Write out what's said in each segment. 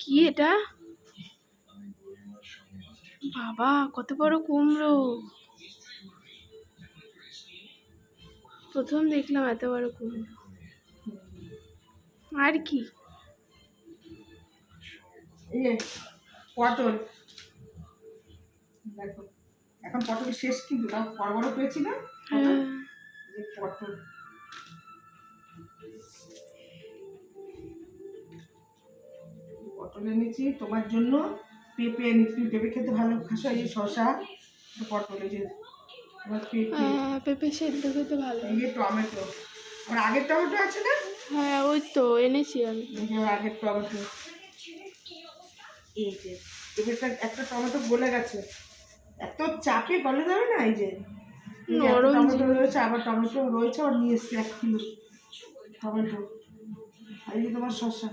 কি এটা? বাবা কত বড় কুমড়ো। প্রথম দেখলাম এত বড় কুমড়ো। আর কি? পটল। দেখো এখন পটল শেষ কিন্তু তাও বড় বড় পেয়েছি না হ্যাঁ পটল। পটল এনেছি তোমার জন্য পেঁপে এনেছি তুমি পেঁপে খেতে ভালো খাসো এই শশা পটল এই যে পেঁপে। হ্যাঁ, পেঁপে সেদ্ধ খেতে ভালো। এই যে টমেটো। আমার আগের টমেটো আছে না? হ্যাঁ ওই তো এনেছি আমি। এই যে আগের টমেটো। এই যে পেঁপেটা একটা টমেটো গলে গেছে। এত চাপে গলে যাবে না এই যে? টমেটো রয়েছে আবার টমেটো রয়েছে আর নিয়ে এসছি এক কিলো টমেটো। আর এই যে তোমার শসা,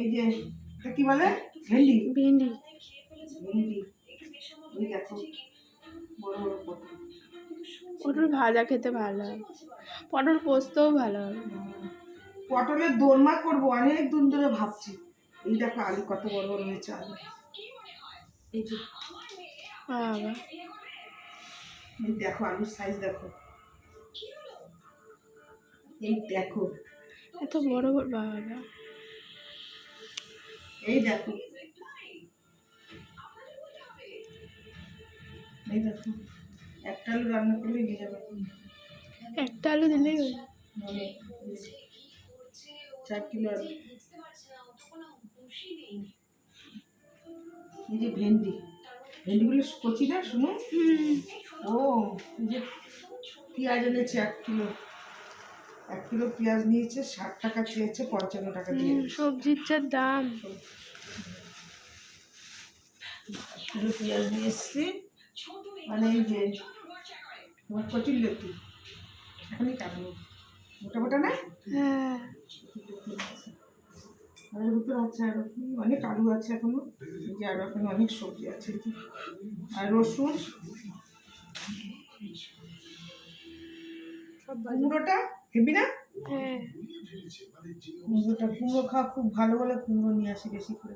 এই যে এটা কি বলে? ভেন্ডি? ভেন্ডি। ভেন্ডি। এই দেখো বড় বড় পটল। পটল ভাজা খেতে ভালো হয় পটল পোস্তও ভালো হবে পটলের দোরমা করব অনেক দিন ধরে ভাবছি। এই দেখো আলু কত বড় বড় হয়েছে আলু। এই যে দেখো আলুর সাইজ দেখো। এই দেখো এত বড় বড় বাবা। এই দেখো। এই দেখো। একটা আলু রান্না করলে হয়ে যাবে। একটা আলু দিলেই। মানে চার কিলো আলু। এই যে ভেন্ডি। ভেন্ডিগুলো কচি না শুনুন ও এই যে পেঁয়াজ এনেছে এক কিলো। এক কিলো পেঁয়াজ নিয়েছে ষাট টাকা চেয়েছে পঞ্চান্ন টাকা দিয়ে সবজির যা দাম। এক কিলো পেঁয়াজ নিয়ে এসছি মানে এই যে তোমার কচির লেটু এখনই কাটবো। মোটা মোটা না? হ্যাঁ। ভিতরে আছে আরও অনেক আলু আছে এখনও। যে আরও এখনও অনেক সবজি আছে। আর রসুন। কুমড়োটা? হেবি না? হ্যাঁ। কুমড়োটা কুমড়ো খাওয়া খুব ভালো বলে কুমড়ো নিয়ে আসি বেশি করে।